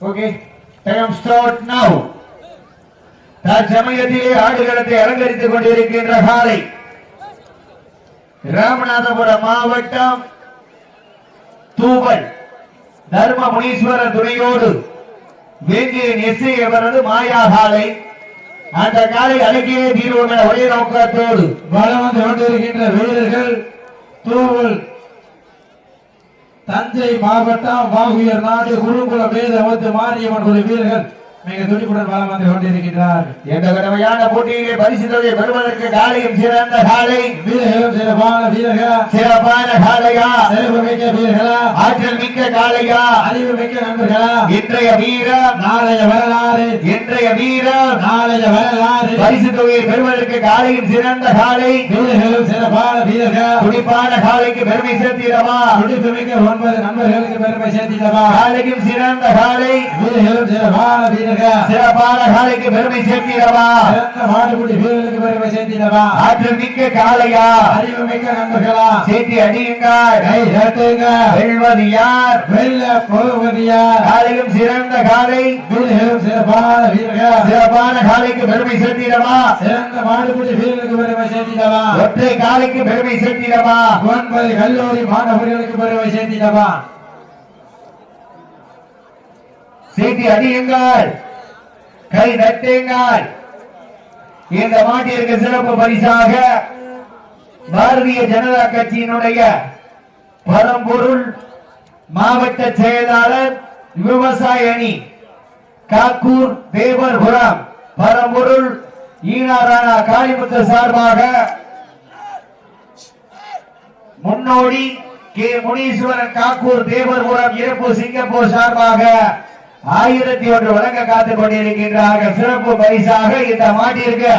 Okay time start now தற்சமயத்திலே ஆடுகளத்தை அலங்கரித்துக் கொண்டிருக்கின்ற காலை. ராமநாதபுரம் மாவட்டம் தூவல் தர்ம முனீஸ்வரர் துணையோடு வேங்கியின் எஸ்ஐ அவரது மாயா காலை. அந்த காலை அடக்கியே தீர்வோம் ஒரே நோக்கத்தோடு வலம் வந்து கொண்டிருக்கின்ற வீரர்கள் தூவல் தஞ்சை மாவட்டம் வாகுயர் நாடு குருகுலம் வேதவத்து மாரியம்மன் குழு வீரர்கள் மிக துடிப்புடன் வலம் வந்து கொண்டிருக்கின்றார் என்ற கடமையான போட்டியிலே பரிசு தொகை பெறுவதற்கு காலையும் சிறந்த காலை. வீரர்களும் சிறப்பான வீரர்களா? சிறப்பான காலையா? சிறப்பு மிக்க வீரர்களா? ஆற்றல் மிக்க காலையா? அறிவு மிக்க நண்பர்களா? இன்றைய வீரம் நாளைய வரலாறு. இன்றைய வீரம் நாளைய வரலாறு. பரிசு தொகையை பெறுவதற்கு காலையும் சிறந்த காலை. வீரர்களும் சிறப்பான வீரர்கள்? துடிப்பான காலைக்கு பெருமை சேர்த்திடவா? துடிப்பு மிக்க ஒன்பது நண்பர்களுக்கு பெருமை சேர்த்திடவா? காலைக்கும் சிறந்த காலை. வீரர்களும் சிறப்பான வீரர்கள்? சிறப்பான காலைக்கு பெருமை சேர்த்திடவா? மாடுபிடி வீரர்களுக்கு பெருமை சேர்த்திடவா? ஆற்றல் மிக்க காலையா அறிவு மிக்க நண்பர்களா? சேர்த்தி அடியுங்கள் கை சேர்த்துங்க. வெல்வது யார்? வெல்ல போவதியா காலையும் சிறந்த காலை. வீரர்களும் சிறப்பான வீரர்கள். சிறப்பான காலைக்கு பெருமை சேர்த்திடவா? சிறந்த மாடுபிடி வீரர்களுக்கு பெருமை சேர்த்திடவா? ஒற்றை காலைக்கு பெருமை சேர்த்திடவா? ஒன்பது கல்லூரி மாணவர்களுக்கு பெருமை சேர்த்திடவா? சீட்டி அடியுங்கள் கை தட்டுங்கள் இந்த மாட்டிற்கு சிறப்பு பரிசாக பாரதிய ஜனதா கட்சியினுடைய பரம்பொருள் மாவட்ட செயலாளர் விவசாய அணி காக்கூர் தேவர்புரம் பரம்பொருள் ஈனாரானா காளிமுத்து சார்பாக முன்னோடி கே முனீஸ்வரன் காக்கூர் தேவர்புரம் இறப்பு சிங்கப்பூர் சார்பாக ஆயிரத்தி ஒன்று வழங்க காத்துக் கொண்டிருக்கின்றார்கள். சிறப்பு பரிசாக இந்த மாட்டிற்கு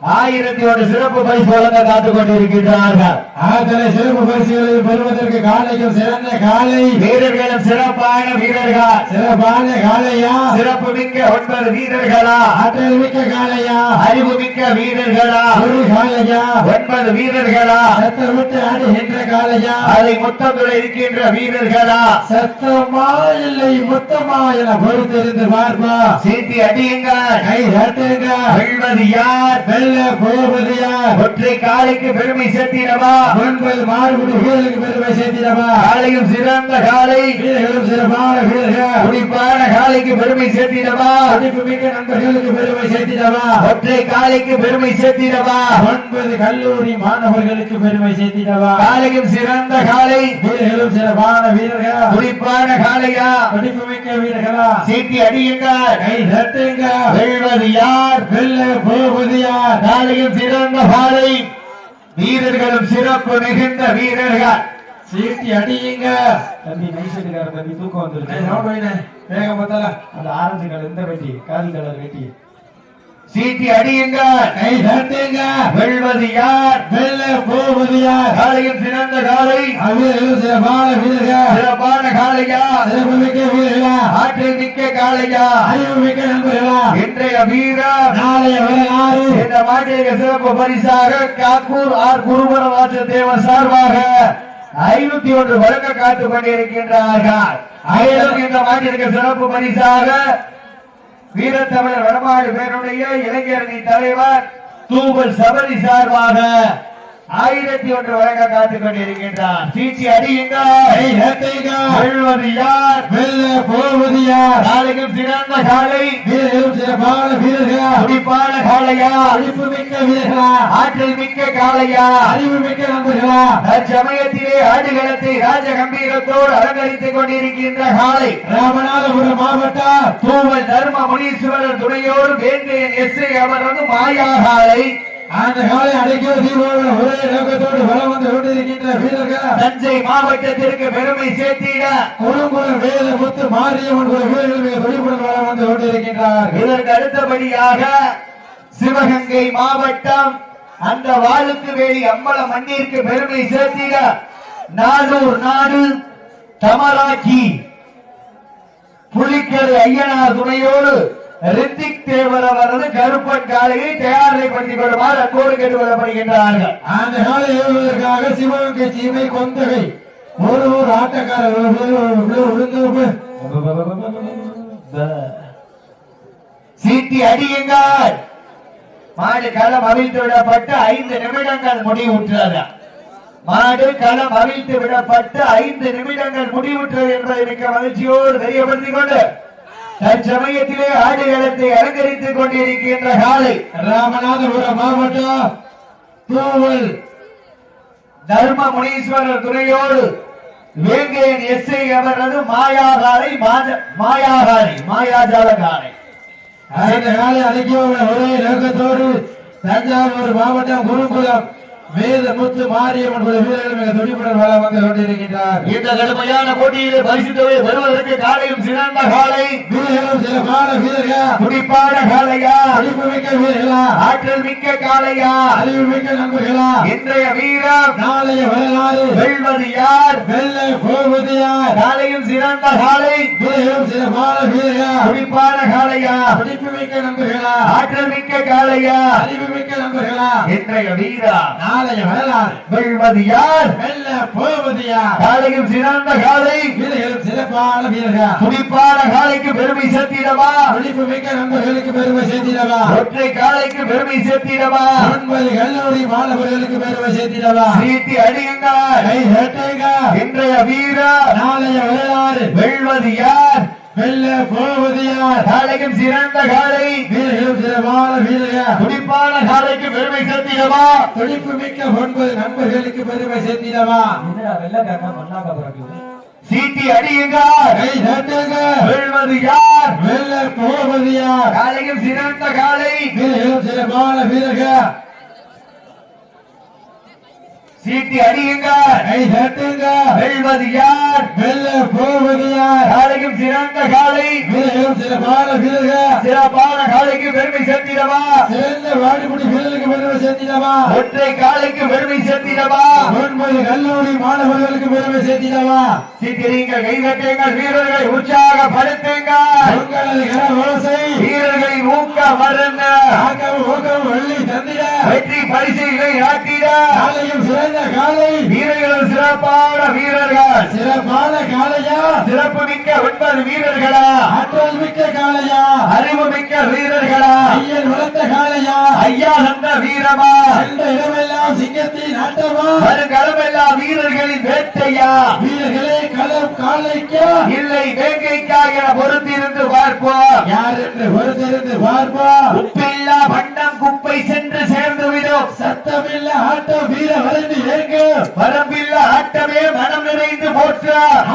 ஆயிரத்தி ஒன்று சிறப்பு பரிசு வழங்க காத்துக் கொண்டிருக்கின்றார்கள் ஆத்தனை சிறப்பு பரிசுகளை பெறுவதற்கு காலைக்கும் சிறந்த காலை. வீரர்களும் சிறப்பான வீரர்கள். சிறப்பான காலையா? சிறப்பு மிக்க ஒன்பது வீரர்களா? ஆற்றல் மிக்க காலையா? அறிவு மிக்க வீரர்களா? ஒரு காலையா? ஒன்பது வீரர்களா? சத்தம் விட்டு ஆடுகின்ற காலையா? அதை மொத்தத்தில் இருக்கின்ற வீரர்களா? சத்தமா இல்லை மொத்தமா என பொறுத்திருந்து பார்ப்பா சீட்டி அடியுங்கள். கை தட்டுங்க வெல்வது யார்? வெல்ல போவதியா ஒற்றை காலைக்கு பெருமை சேர்த்திடவா? ஒன்பது மாறுபடி வீரர்களுக்கு பெருமை சேர்த்திடவா? காலையும் சிறந்த காலை. வீரர்களும் சிறப்பான வீரர்கள். துடிப்பான காலைக்கு பெருமை சேர்த்திடவா? படிப்பு மிக்க நண்பர்களுக்கு பெருமை சேர்த்திடவா? ஒற்றை காலைக்கு பெருமை சேர்த்திடவா? ஒன்பது கல்லூரி மாணவர்களுக்கு பெருமை சேர்த்திடவா? காலையும் சிறந்த காலை. வீரர்களும் சிறப்பான வீரர்கள்? துடிப்பான காலையா? படிப்பு மிக்க வீரர்களா? சீட்டி அடியுங்கள். கை தட்டுங்க யார் வெல்ல போவதியா காலையும் சிறந்த காலை வீரர்களும் சிறப்பு மிகுந்த வீரர்கள். சீட்டி அடியுங்க. தம்பி நைஸ் வெட்டிக்கார தம்பி தூக்கம் வைண்ணே. வேகம் பார்த்தல அந்த ஆரஞ்சு கலர் இந்த வெட்டி காவி கலர் வெட்டி. சீட்டி அடியுங்கள் கை தட்டுங்க. வெல்வது யார்? வெல்ல போவதியா காலையும் சிறந்த காலை. சிறப்பான வீரர்கள் சிறப்பான காலையா சிறப்பு மிக்க வீரர்களா ஆற்றல் மிக்க காலையா அறிவு மிக்க நண்பர்களா இன்றைய வீரர் நாளைய வரலாறு? இந்த மாட்டிற்கு சிறப்பு பரிசாக காக்கூர் ஆர் குருபரவாச தேவ சார்பாக ஐநூத்தி ஒன்று வழங்க காத்துக் கொண்டிருக்கின்றார்கள். இந்த மாட்டிற்கு சிறப்பு பரிசாக வீரத்தமிழர் வடமாடு பேருடைய இளைஞரணி தலைவர் தூவல் சபரி சார்பாக ஆயிரத்தி ஒன்று வழங்க காத்துக் கொண்டிருக்கின்றார். சீட்டி அடியுங்கள். யார்? வெல்ல போவதியா காலையும் சிறந்த காலை. வீரர்களும் சிறப்பான வீரர்கள். துடிப்பான காலையா படிப்பு மிக்க வீரர்களா? ஆற்றல் மிக்க காளையா? அறிவு மிக்க நண்பர்களா? தற்சமயத்திலே ஆடுகளத்தை ராஜ கம்பீரத்தோடு அலங்கரித்துக் கொண்டிருக்கின்ற காலை ராமநாதபுரம் மாவட்டம் தூவல் தர்ம முனீஸ்வரர் துணையோடு வேங்கையன் எஸ் அவரது மாயா காலை அந்த காலை அடைக்கிற தீர்வோடு ஒரே நோக்கத்தோடு வந்து கொண்டிருக்கின்ற வீரர்கள்? தஞ்சை மாவட்டத்திற்கு பெருமை சேர்த்திட. குறுங்குளம் வேத முத்து மாரியம்மன் வீரர்கள் மிக வலம் வந்து கொண்டிருக்கின்றார்கள். இதற்கு அடுத்தபடியாக சிவகங்கை மாவட்டம் அந்த வாளுக்கு வேலி அம்பல மண்ணிற்கு பெருமை சேர்த்திட. நானூர் நாடு தமராக்கி புலிக்கரு ஐயனார் துணையோடு ரித்திக் தேவர் அவரது கருப்பன் காலையை தயாரிப்படுத்திக் கொள்ளுமாறு அன்போடு கேட்டுக்கொள்ளப்படுகின்றார்கள். அந்த காலை ஏறுவதற்காக சிவகங்கை சீமை கொந்தகை. ஒரு ஒரு ஆட்டக்காரர் சீட்டி அடியுங்கள். மாடு களம் அவிழ்த்து விடப்பட்டு ஐந்து நிமிடங்கள் முடிவுற்றது. மாடு களம் அவிழ்த்து விடப்பட்டு ஐந்து நிமிடங்கள் முடிவுற்றது என்பதை மிக்க மகிழ்ச்சியோடு தெரியப்படுத்திக் கொண்டு தற்சமயத்திலே ஆடுகளத்தை அலங்கரித்துக் கொண்டிருக்கின்ற காலை ராமநாதபுரம் மாவட்டம் தூவல் தர்ம முனீஸ்வரர் துணையோடு வேங்கையன் எஸ்ஐ அவரது மாயாகாலை மாஜ- மாயாகாலை மாயாஜால காலை அந்த காலை அழைக்க ஒரே நோக்கத்தோடு தஞ்சாவூர் மாவட்டம் குருகுலம் வேத முத்து மாரியம்மன் வீரர்கள் மிக துடிப்புடன் வளம் வந்து கொண்டிருக்கின்றார். இந்த கடுமையான போட்டியிலே பரிசு தொகை வருவதற்கு காலையும் சிறந்த காலை. வீரர்களும் சிறப்பான வீரர்கள்? துடிப்பான காலையா? அழிப்பு மிக்க வீரர்களா? ஆற்றல் மிக்க காலையா? அறிவு மிக்க நண்பர்களா? இன்றைய வீரம் நாளைய வரலாறு. வெல்வது யார்? வெள்ளை போவது யார்? காலையும் சிறந்த காலை. வீரர்களும் சிறப்பான வீரர்கள்? துடிப்பான காலையா? துடிப்பு மிக்க நண்பர்களா? ஆற்றல் மிக்க காலையா? அறிவு மிக்க நண்பர்களா? இன்றைய வீரம் நாளைய வரலாறு. வெல்வது யார் வெள்ள போவது யார் காலையும் சிறந்த சிறப்பான வீரர்கள். துடிப்பான காலைக்கு பெருமை சேர்த்திடவா? துடிப்பு மிக்க நண்பர்களுக்கு பெருமை சேர்த்திடவா? ஒற்றை காலைக்கு பெருமை சேர்த்திடவா? ஒன்பது கல்லூரி மாணவர்களுக்கு பெருமை சேர்த்திடவா? சீட்டி அடியுங்கள் கை தட்டுங்க இன்றைய வீரம் நாளைய வரலாறு. வெல்வது யார் வெள்ள போவது யார் காலையும் சிறந்த காலை வீரர்களும் சிறப்பான வீரர்கள். துடிப்பான காலைக்கு பெருமை சேர்த்திடவா? துடிப்பு மிக்க ஒன்பது நண்பர்களுக்கு பெருமை சேர்த்திடவா? வெள்ளக்காரனா மண்ணாக்க பிறகு சீட்டி அடியுங்கள் கை தட்டுங்க. வெல்வது யார்? வெள்ள போவது யார் காலையும் சிறந்த காலை வீரர்களும் சிறப்பான வீரர்கள். சீட்டி அடியுங்கள் கை தட்டுங்க வெல்வது யார்? வெள்ள போவது யார்? காலையும் சிறந்த காலை. சிறப்பான சிறப்பான காலைக்கு பெருமை சேர்த்திடவா? சிறந்த வாடிப்படி வீரர்களுக்கு பெருமை சேர்த்திடவா? ஒற்றை காலைக்கு பெருமை சேர்த்திடவா? ஒன்பது கல்லூரி மாணவர்களுக்கு பெருமை சேர்த்திடவா? சீட்டிடுங்கள் கைதட்டுங்கள் வீரர்களை உற்சாகப்படுத்துங்கள். உங்களது ஓசை. வீரர்களின் ஊக்க மருந்த வெற்றி பரிசுகளை ஆட்டிட காலையும் சிறந்த காலை. வீரர்கள் சிறப்பான வீரர்கள். சிறப்பான காலையா சிறப்பு மிக்க ஒன்பது வீரர்களா? ஆற்றல் மிக்க காலையா அறிவு மிக்க வீரர்களா? ஐயன் வளர்த்த காலையா ஐயா வீரமா? கண்ட இடமெல்லாம் சிங்கத்தின் ஆட்டமா? வருகளமெல்லாம் வீரர்களின் வேட்டையா? வீரர்களே களம் காலைக்கா? இல்லை வேங்கைக்காக என பொறுத்திருந்து பார்ப்போம். யார் என்று பொறுத்திருந்து பார்ப்பா உப்பில்லா பண்டம் குப்பை சென்று சேர்ந்து விடும் சத்தமில்ல ஆட்டம் வீர வளர்ந்து ஏங்க. வரம்பில்லா ஆட்டமே மனம் நிறைந்து போற்ற.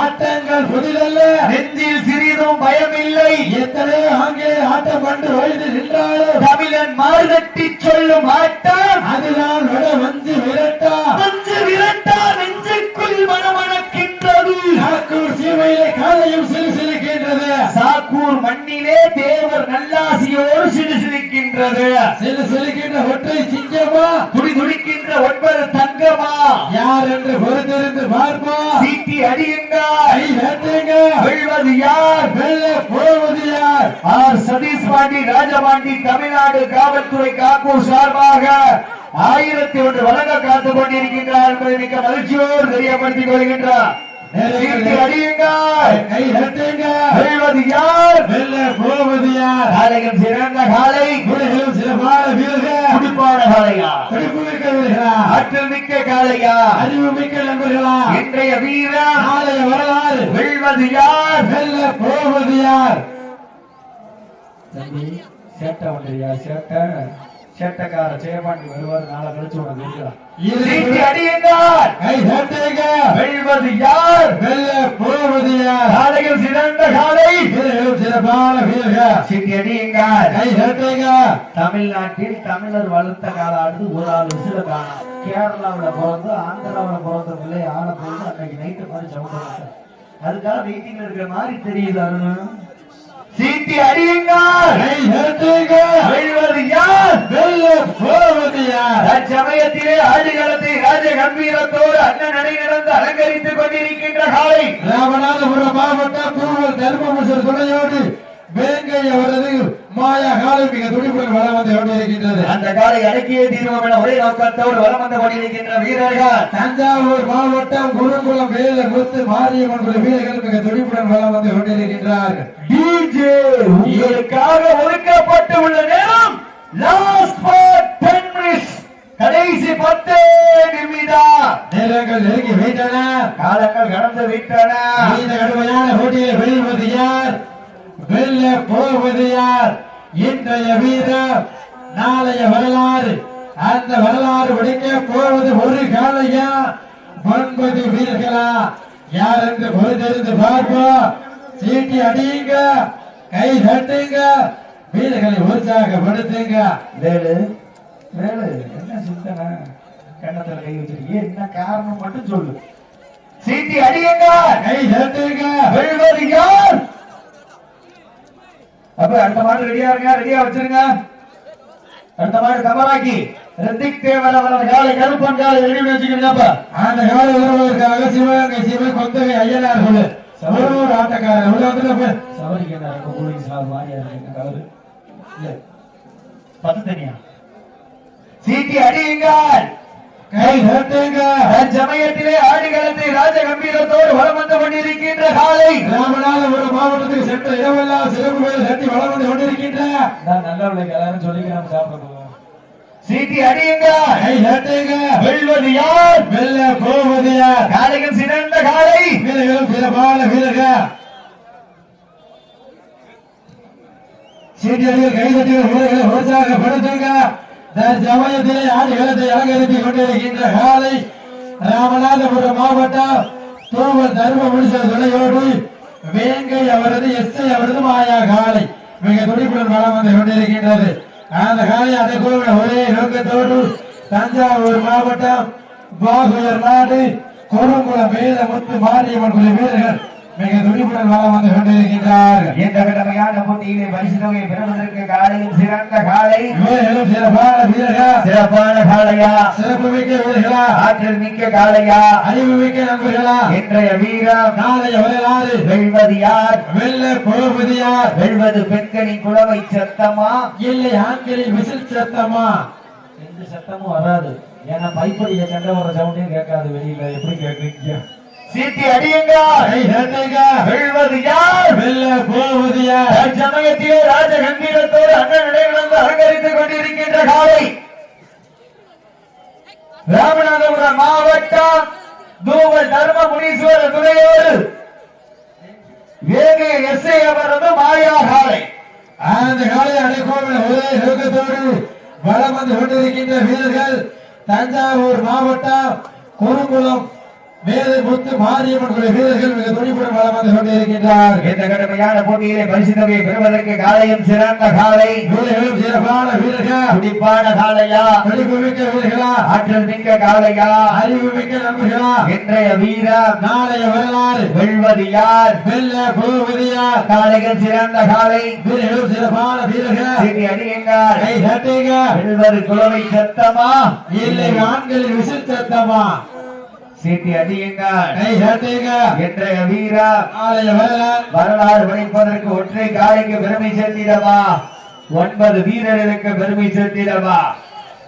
ஆட்டங்கள் புதிதல்ல. நெஞ்சில் சிறிதும் பயமில்லை எத்தனை ஆங்கே ஆட்டம் கண்டு வயது நின்றாலும் தமிழன் மாறுதட்டி சொல்லும் ஆட்டம். அதுதான் விட வந்து விரட்டா. நெஞ்சு விரட்டா நெஞ்சுக்குள் மனமணக்கின்றது. நாக்கூர் சீமையிலே காலையும் சிலுசிலுக்கின்றது சாக்கூர் மண்ணிலே தேவர் நல்லாசியோடு சிடுசிடுக்கின்றது சிலு சிலுக்கின்ற ஒற்றை சிங்கமா? துடி துடிக்கின்ற ஒன்பது தங்கமா? யார் என்று பொறுத்திருந்து பார்ப்பா சீட்டி அடியுங்கள் கை தட்டுங்க வெல்வது யார்? வெல்ல போவது யார்? ஆர் சதீஷ் பாண்டி ராஜபாண்டி தமிழ்நாடு காவல்துறை காக்கூர் சார்பாக ஆயிரத்தி ஒன்று வழங்க காத்துக் கொண்டிருக்கின்றார் என்பதை மிக்க மகிழ்ச்சியோடு தெரியப்படுத்திக் கொள்கின்றார். சீட்டி அடியுங்கள் கை தட்டுங்க வெல்வது யார்? வெல்ல போவது யார்? காலையும் சிறந்த காலை வீரர்களும் சிறப்பான வீரர்கள். துடிப்பான காளையா? துடிப்பு மிக்க வீரர்களா? ஆற்றல் மிக்க காளையா? அறிவு மிக்க நண்பர்களா? இன்றைய வீரர். நாளைய வரலாறு. வெல்வது யார்? வெல்ல போவது யார்? தம்பி சேட்டை. சேட்டைக்கார ஜெயபாண்டி வருவார் நாளை கழிச்சு உனக்கு கை தட்டுங்க வெல்வது யார்? வெல்ல போவது யார்? காலையில் சிறந்த காலை! வீரர்களும் சிறப்பான வீரர்கள். சீட்டி அடியுங்கள்! கை தட்டுங்க தமிழ்நாட்டில் தமிழர் வளர்த்த காலாண்டு ஒரு ஆள் விசில காணும். கேரளாவுல பிறந்து ஆந்திராவுல பிறந்த பிள்ளை ஆன பிறந்து அன்னைக்கு நைட்டு மாதிரி சவுண்ட் அதுக்காக வெயிட்டிங்ல இருக்கிற மாதிரி தெரியுது அருண். சீட்டி வெல்வது யார்? வெல்ல போவது யார்? தற்சமயத்திலே ஆடுகளத்தை ராஜ கம்பீரத்தோடு அண்ணன் நடை நடந்து அலங்கரித்துக் கொண்டிருக்கின்ற காலை. ராமநாதபுரம் மாவட்டம் தூவல் தர்மபுரம் துணையோடு வேங்கை அவரது மாயா காலை மிக துடிப்புடன் வளம் வந்து கொண்டிருக்கின்றது. அந்த காலை அடக்கியே தீர்வோம் என ஒரே நோக்கத்தோடு வலம் வந்து கொண்டிருக்கின்ற வீரர்கள். தஞ்சாவூர் மாவட்டம் குருகுலம் வேல முத்து மாரியம்மன் குழு வீரர்கள் மிக துடிப்புடன் வளம் வந்து கொண்டிருக்கின்றார்கள். டிஜே உங்களுக்காக ஒதுக்கப்பட்டு உள்ள நேரம் லாஸ்ட் ஃபார் டென் மினிட்ஸ் கடைசி பத்து நிமிடம். நேரங்கள் நெருங்கி விட்டன. காலங்கள் கடந்து விட்டன. இந்த கடுமையான போட்டியை வெல்வது யார்? வெல்ல போவது யார்? இன்றைய வீரர் நாளைய வரலாறு. அந்த வரலாறு படிக்க போவது ஒரு காலையா? ஒன்பது வீரர்களா? யார் என்று பொறுத்திருந்து பார்ப்போம். சீட்டி அடியுங்க கை தட்டுங்க வீரர்களை உற்சாகப்படுத்துங்க. வேலு வேலு என்ன சிந்தனை? கண்ணத்துல கை வச்சிருக்கீங்க என்ன காரணம் மட்டும் சொல்லு. சீட்டி அடியுங்க கை தட்டுங்க. வெல்வது யார்? அப்ப அடுத்த மாடு ரெடியா இருங்க ரெடியா வச்சிருங்க. அடுத்த மாடு கமராக்கி ரித்திக் தேவர் அவரது காலை கருப்பன் காலை பண்ணி வச்சுக்கிறீங்கப்பா அந்த கால உறவுகளுக்காக சிவகங்கை சிவ கொத்தகை ஐயனார் சொல்லு ஒரு ஆட்டக்காரர் உள்ள வந்துட்டு பத்து தனியா? சீட்டி அடியுங்கள். கை தட்டுங்க சமயத்திலே ஆடுகளத்தை ராஜ கம்பீரத்தோடு வலம் வந்து கொண்டிருக்கின்ற காலை. ராமநாதபுரம் மாவட்டத்துக்கு சென்ற இடமெல்லாம் சிறப்பு கோயில் கட்டி வளம் வந்து கொண்டிருக்கின்ற. நல்லவளுக்கு எல்லாரும் சொல்லிக்கலாம் சாப்பிடுவோம். சீட்டி அடியுங்கள் கை தட்டுங்க வெல்வது யார்? வெல்ல போவது யார்? காளையின் சிறந்த காலை வீரர்களும் சிறப்பான வீரர்கள். சீட்டியடிகள் கைதட்டிகள் வீரர்களை உற்சாகப்படுத்துங்க. சமயத்திலே ஆடுகளத்தை அலங்கரித்துக் கொண்டிருக்கின்ற காலை ராமநாதபுரம் மாவட்டம் தூவல் தர்ம முடிச்ச துணையோடு வேங்கை அவரது எஸ்ஐ அவரது மாயா காலை மிக துடிப்புடன் வளம் வந்து கொண்டிருக்கின்றது. அந்த காலை அடைக்கோவில் ஒரே நோக்கத்தோடு தஞ்சாவூர் மாவட்டம் பாகுயர் நாடு கொடுங்குளம் வேத முத்து மாரியம்மன் குழு வீரர்கள் மிக துடிப்புடன் வளம் வந்து கொண்டிருக்கின்றார்கள் இந்த கடமையான போட்டியிலே பரிசு தொகையை பெறுவதற்கு காலையின் சிறந்த காலை. வீரர்களும் சிறப்பான வீரர்கள்? சிறப்பான காளையா சிறப்பு மிக்க வீரர்களா? ஆற்றல் மிக்க காளையா அறிவு மிக்க நண்பர்களா? இன்றைய வீரம் நாளைய வரலாறு. வெல்வது யார்? வெல்ல போவது யார்? வெல்வது பெண்களின் குலவை சத்தமா? இல்லை ஆண்களின் விசில் சத்தமா? எந்த சத்தமும் வராது. ஏன்னா பைப்படிய சண்டை ஒரு சவுண்டே கேட்காது வெளியில எப்படி கேட்குறீங்க? சீட்டி அடியுங்கள் வெல்வது யார்? வெல்ல போவது யார்? சமயத்திலே ராஜ கம்பீரத்தோடு அண்ணன் நிலையிலிருந்து அலங்கரித்துக் கொண்டிருக்கின்ற காலை ராமநாதபுரம் மாவட்டம் தூவல் தர்ம முனீஸ்வர துறையோடு வேக எஸ்ஐ அவரது மாயா காலை. அந்த காலை அடைக்கோவில் ஒரே நோக்கத்தோடு வளம் வந்து கொண்டிருக்கின்ற வீரர்கள் தஞ்சாவூர் மாவட்டம் குறுங்குளம் வேத முத்து மாரியம்மன் வீரர்கள் மிக துணிப்புடன் வளம் வந்து கொண்டிருக்கின்றார்கள் இந்த கடுமையான போட்டியிலே பரிசு தொகையை பெறுவதற்கு காலையும் சிறந்த காலை. வீரர்களும் சிறப்பான வீரர்கள்? துடிப்பான காலையா? துடிப்பு மிக்க வீரர்களா? ஆற்றல் மிக்க காலையா? அறிவு மிக்க நண்பர்களா? இன்றைய வீரம் நாளைய வரலாறு. வெல்வது யார்? வெல்ல போவது யார்? காலைகள் சிறந்த காலை. வீரர்களும் சிறப்பான வீரர்கள்? சீட்டி அடியுங்கள் கை தட்டுங்க. வெல்வது சத்தமா? இல்லை ஆண்களின் விசில் சத்தமா? சீட்டி அடியுங்கள் இன்றைய வரலாறு. வரலாறு படைப்பதற்கு ஒற்றை காலைக்கு பெருமை சேர்த்திடவா? ஒன்பது வீரர்களுக்கு பெருமை சேர்த்திடவா?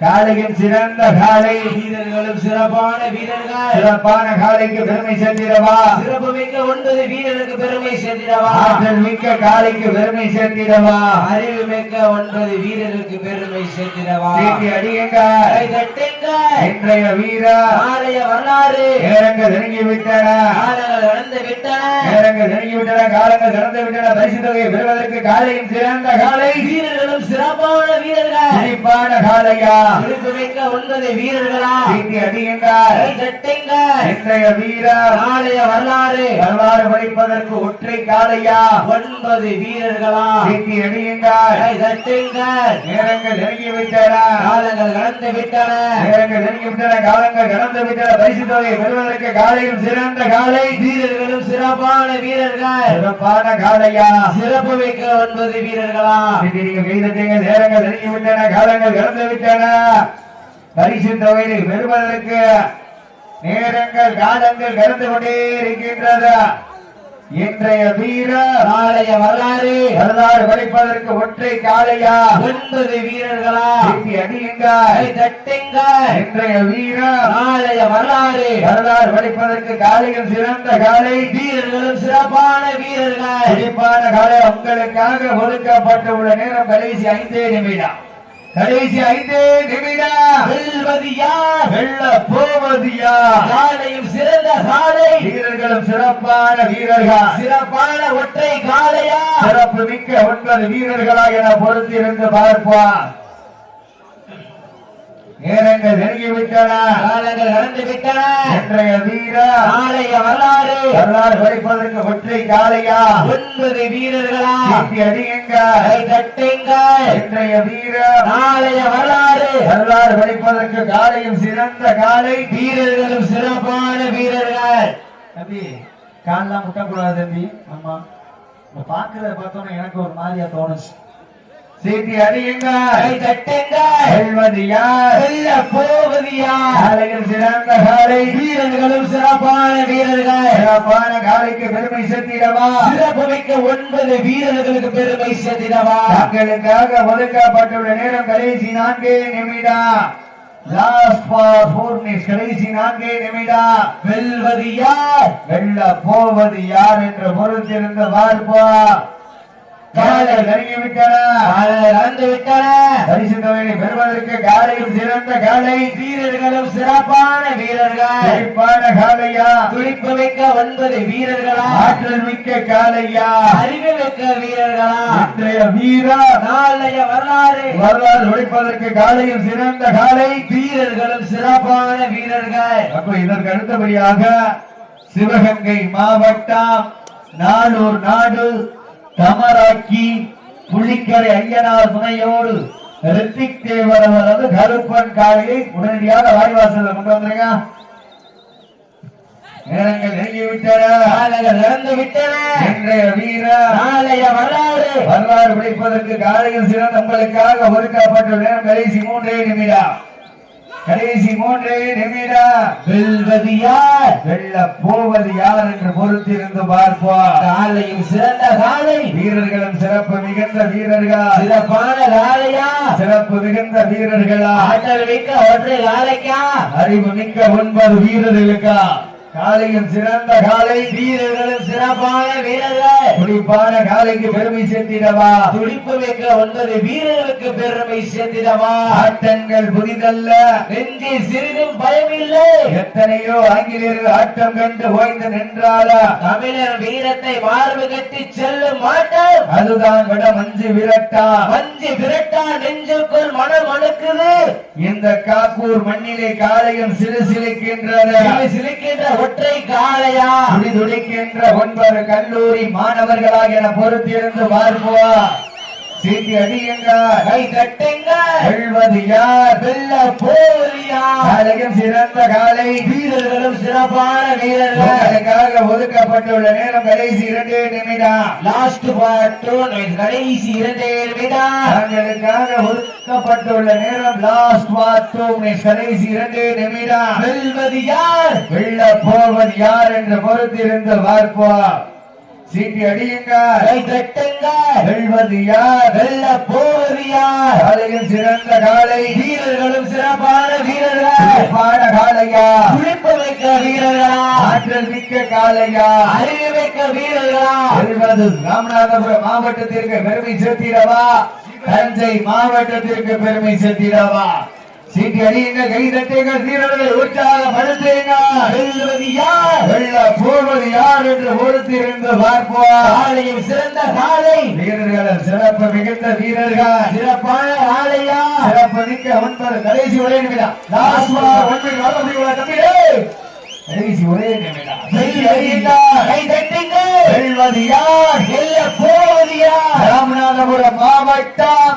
காலையின் சிறந்த காலை வீரர்களும் சிறப்பான வீரர்கள். சிறப்பான காலைக்கு பெருமை சேர்த்திடவா சிறப்பு மிக்க ஒன்பது வீரருக்கு பெருமை சேர்த்திடவா ஆற்றல் மிக்க காலைக்கு பெருமை சேர்த்திடவா அறிவு மிக்க ஒன்பது வீரருக்கு பெருமை சேர்த்திடவா சீட்டி அடியுங்கள். கை தட்டுங்க இன்றைய வீரம் நாளைய வரலாறு. நேரங்கள் நெருங்கி விட்டன காலங்கள் நடந்து விட்டன நேரங்கள் நெருங்கி விட்டன காலங்கள் கடந்து விட்டன பரிசு தொகையை பெறுவதற்கு காலையின் சிறந்த காலை. வீரர்களும் சிறப்பான வீரர்கள். சிரிப்பான காலையா? மிக்க ஒன்பது வீரர்களா? சீட்டி அடியுங்கள் கை தட்டுங்க இன்றைய வீரம் நாளைய வரலாறு. வரலாறு படைப்பதற்கு ஒற்றை காலையா ஒன்பது வீரர்களா? சீட்டி அடியுங்கள் கை தட்டுங்க நேரங்கள் நெருங்கி விட்டன காலங்கள் கடந்து விட்டன. நேரங்கள் நெருங்கி விட்டன காலங்கள் கடந்து விட்டன. பரிசு தொகையை பெறுவதற்கு காலையும் சிறந்த காலை வீரர்களும் சிறப்பான வீரர்கள். சிறப்பான காலையா சிறப்பு மிக்க ஒன்பது வீரர்களா? நீங்க கைதட்டுங்க நேரங்கள் நெருங்கி விட்டன காலங்கள் கடந்து விட்டன. பரிசு தொகையை பெறுவதற்கு நேரங்கள் காலங்கள் கடந்து கொண்டே இருக்கின்றது. இன்றைய வீர நாளைய வரலாறு வரலாறு படிப்பதற்கு ஒற்றை காளையா? ஒன்பது வீரர்களா? சீட்டி அடியுங்க கை தட்டுங்க இன்றைய வீர நாளைய வரலாறு. வரலாறு படிப்பதற்கு காளையில் சிறந்த காளை. வீரர்களும் சிறப்பான வீரர்கள். குறிப்பான காலை உங்களுக்காக ஒதுக்கப்பட்டுள்ள நேரம் கடைசி ஐந்தே நிமிடம். கடைசி ஐந்தே நிமிடம். வெள்ள போவது யார் காலையும் சிறந்த காலை. வீரர்களும் சிறப்பான வீரர்கள்? சிறப்பான ஒற்றை காளையா சிறப்பு மிக்க ஒன்பது வீரர்களா என பொறுத்திருந்து பார்ப்பார் நேரங்கள் நெருங்கிவிட்டன. காலங்கள் நடந்து விட்டன இன்றைய வீர. நாளைய வரலாறு. வரலாறு படிப்பதற்கு ஒற்றை காளையா? ஒன்பது வீரர்களா? சீட்டி அடியுங்க கை தட்டுங்க. இன்றைய வீர. நாளைய வரலாறு. வரலாறு படிப்பதற்கு காலையும் சிறந்த காலை வீரர்களும் சிறப்பான வீரர்கள். தம்பி காலெல்லாம் முட்டக்கூடாது தம்பி. ஆமா பாக்குறத பார்த்தோன்னா எனக்கு ஒரு மாதிரியா தோணுச்சு. சீட்டி அடியுங்க கை தட்டுங்க செல்வது யார் வெல்ல போவது யார் காலையில் சிறந்த காலை. வீரர்களும் சிறப்பான வீரர்கள். சிறப்பான காலைக்கு பெருமை சேர்த்திடவா சிறப்பு மிக்க ஒன்பது வீரர்களுக்கு பெருமை சேர்த்திடவா தங்களுக்காக ஒதுக்கப்பட்டுள்ள நேரம் கடைசி நான்கே நிமிடம். லாஸ்ட் ஃபார் ஃபோர் மினிட்ஸ் கடைசி நான்கே நிமிடம். வெல்வது யார் வெல்ல போவது யார் என்று பொறுத்திருந்து பார்ப்பா காலங்கள் நடந்து விட்டன. பரிசு தொகையை பெறுவதற்கு காலையில் சிறந்த காலை. வீரர்களும் சிறப்பான வீரர்கள். சிறப்பான காலையா. துடிப்பு மிக்க ஒன்பது வீரர்களா. ஆற்றல் மிக்க காலையா. அறிவு மிக்க வீரர்களா. இன்றைய வீரா நாளைய வரலாறு. வரலாறு ஒழிப்பதற்கு காலையில் சிறந்த காலை. வீரர்களும் சிறப்பான வீரர்கள். அப்ப இதற்கு அடுத்தபடியாக சிவகங்கை மாவட்டம் நாளூர் நாடு தமராக்கி புள்ளிக்கரை ஐயனார் துணையோடு ரித்திக் தேவர் அவரது கருப்பன் காளையை உடனடியாக வாய்வாசல்ல கொண்டு வந்துருங்க. நேரங்கள் நெருங்கிவிட்டன. நடந்து விட்டன இன்றைய வீர நாளைய வரலாறு. வரலாறு பிடிப்பதற்கு காலையில் சிறந்த உங்களுக்காக ஒதுக்கப்பட்டுள்ள நேரம் கடைசி மூன்றே நிமிடம். கடைசி மூன்றே நிமிடம் வெல்வது யார் வெல்ல போவது யார் என்று பொறுத்திருந்து பார்ப்போம். காலையும் சிறந்த காலை. வீரர்களும் சிறப்பு மிகுந்த வீரர்கள்? சிறப்பான காலையா? சிறப்பு மிகுந்த வீரர்களா? ஆற்றல் மிக்க ஒற்றை காலைக்கா? அறிவு மிக்க ஒன்பது வீரர்களுக்கா? காலையும் சிறந்த காலை வீரர்களும் சிறப்பான வீரர்கள். துடிப்பான காலைக்கு பெருமை சேர்த்திடவா? துடிப்பு மிக்க ஒன்பது வீரர்களுக்கு பெருமை சேர்த்திடவா? ஆட்டங்கள் புதிதல்ல. நெஞ்சில் சிறிதும் பயமில்லை. எத்தனையோ ஆங்கிலேயர்கள் ஆட்டம் கண்டு ஓய்ந்து நின்றாரா தமிழர் வீரத்தை மார்பு கட்டி செல்லும் மாட்டோம் அதுதான் விட மஞ்சு விரட்டா. மஞ்சு விரட்டா நெஞ்சுக்குள் மனம் அணுக்குது இந்த காக்கூர் மண்ணிலே காலையும் சிறு சிலிக்கின்றது சிலு சிலுக்கின்ற ஒற்றை காளையா? துடி துடிக்கின்ற ஒன்பது கல்லூரி மாணவர்களாக என பொறுத்திருந்து பார்ப்போம். சீட்டி அடியுங்க கை தட்டுங்க வெல்வது யார் வெல்ல போரியா காலையும் சிறந்த காலை. வீரர்களும் சிறப்பான வீரர்கள். ஒதுக்கப்பட்டுள்ள நேரம் கடைசி இரண்டே நிமிடம். லாஸ்ட் பாட்டு கடைசி இரண்டே நிமிடம். தங்களுக்காக ஒதுக்கப்பட்டுள்ள நேரம் லாஸ்ட் வாட்டும் கடைசி இரண்டே நிமிடம். வெல்வது யார்? வெல்ல போவது யார் என்று பொறுத்திருந்து பார்ப்போம். சீட்டி அடியுங்க கை தட்டுங்க வெல்வது யார்? வெல்ல போவது யார்? காலையில் சிறந்த காலை. வீரர்களும் சிறப்பான வீரர்கள்? சிறப்பான காலையா? துடிப்பு மிக்க வீரர்களா? ஆற்றல் மிக்க காலையா? அறிவு மிக்க வீரர்களா? வெல்வது ராமநாதபுரம் மாவட்டத்திற்கு பெருமை சேர்த்திடவா? தஞ்சை மாவட்டத்திற்கு பெருமை சேர்த்திடவா? சீட்டி அடியுங்க கை தட்டுங்க வீரர்களை உற்சாகப்படுத்துங்க வெல்வது யார்? வெல்ல போவது யார் என்று பொறுத்திருந்து பார்ப்போம் காலையும் சிறந்த காலை வீரர்கள் சிறப்பு மிகுந்த வீரர்கள். சிறப்பான காளையா சிறப்பு மிக்க ஒன்பது கடைசி ஒரே நிமிடம். கடைசி ஒரே நிமிடம். கை தட்டுங்க வெல்வது யார்? வெல்ல போவது யார்? ராமநாதபுரம் மாவட்டம்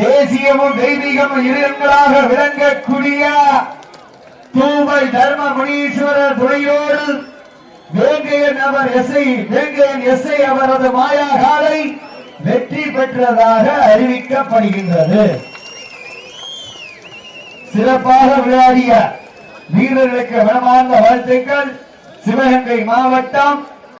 தேசியமும் தெய்வீகமும் இருங்களாக விளங்கக்கூடிய தூமல் தர்ம முனீஸ்வரர் துணையோடு வேங்கையன் அவர் எஸ்ஐ வேங்கையன் எஸ்ஐ அவரது மாயா காலை வெற்றி பெற்றதாக அறிவிக்கப்படுகின்றது. சிறப்பாக விளையாடிய வீரர்களுக்கு மனமார்ந்த வாழ்த்துக்கள். சிவகங்கை மாவட்டம்